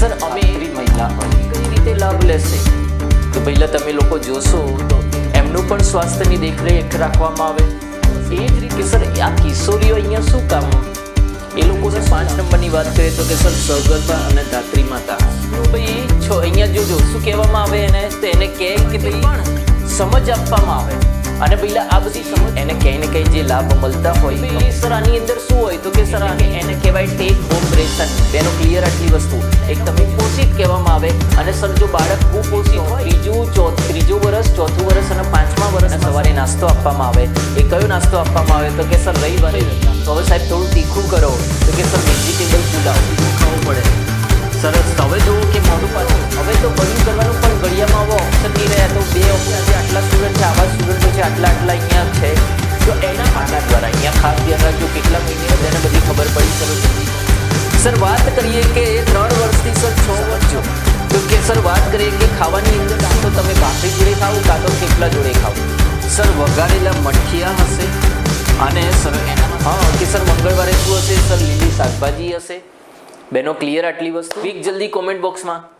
Sir અમે એવી મહિલા કઈ રીતે લાભ લેશે? તો પહેલાં તમે લોકો જોશો તો એમનું પણ સ્વાસ્થ્યની દેખરેખ રાખવામાં આવે. એ જ રીતે, સર, આ કિશોરીઓ અહીંયા શું કામ એ લોકોને પાંચ નંબરની વાત કરીએ તો કે, સર, સગર્ભા અને ધાત્રી માતા. ભાઈ છો, અહીંયા જોજો શું કહેવામાં આવે એને? તો એને કહે કે ભાઈ પણ સમજ આપવામાં આવે. અને પહેલા આ બધી સમજ એને કંઈ ને કંઈ જે લાભ મળતા હોય સર, આની અંદર શું હોય? તો કે, સર, આને એને કહેવાય ટેક આટલી વસ્તુ. એક તમે પોષિત કહેવામાં આવે અને સર જો બાળક કુપોષિત હોય. ત્રીજું, ચોથ, ત્રીજું વર્ષ ચોથું વર્ષ અને પાંચમા વર્ષ સવારે નાસ્તો આપવામાં આવે. એ કયો નાસ્તો આપવામાં આવે? તો કે સર, રવિવારે. તો હવે સાહેબ થોડું તીખું કરો. તો કે સર વેજીટેબલ પુલાવ. ખાવું પડે. સરસ. હવે જુઓ કે મોઢું પાછું. હવે તો બધું કરવાનું પણ ઘડિયામાં આવો ઓપ્શન નહીં રહ્યા. તો બે ઓપ્શન આટલા સ્ટુડન્ટ છે, આવા સ્ટુડન્ટો છે, આટલા આટલા અહીંયા છે. તો એના આના દ્વારા અહીંયા સર, વાત કરીએ કે ત્રણ વર્ષથી સર, છ વર્ષ તો કે સર, વાત કરીએ કે ખાવાની અંદર કાં તો તમે ભાખરી જોડે ખાઓ કાં તો થેપલા જોડે ખાઓ? સર, વઘારેલા મઠિયા હશે? અને સર, હા, કે સર, મંગળવારે શું હશે? સર, લીલી શાકભાજી હશે? બેનો ક્લિયર આટલી વસ્તુ? વીક જલ્દી કોમેન્ટ બોક્સમાં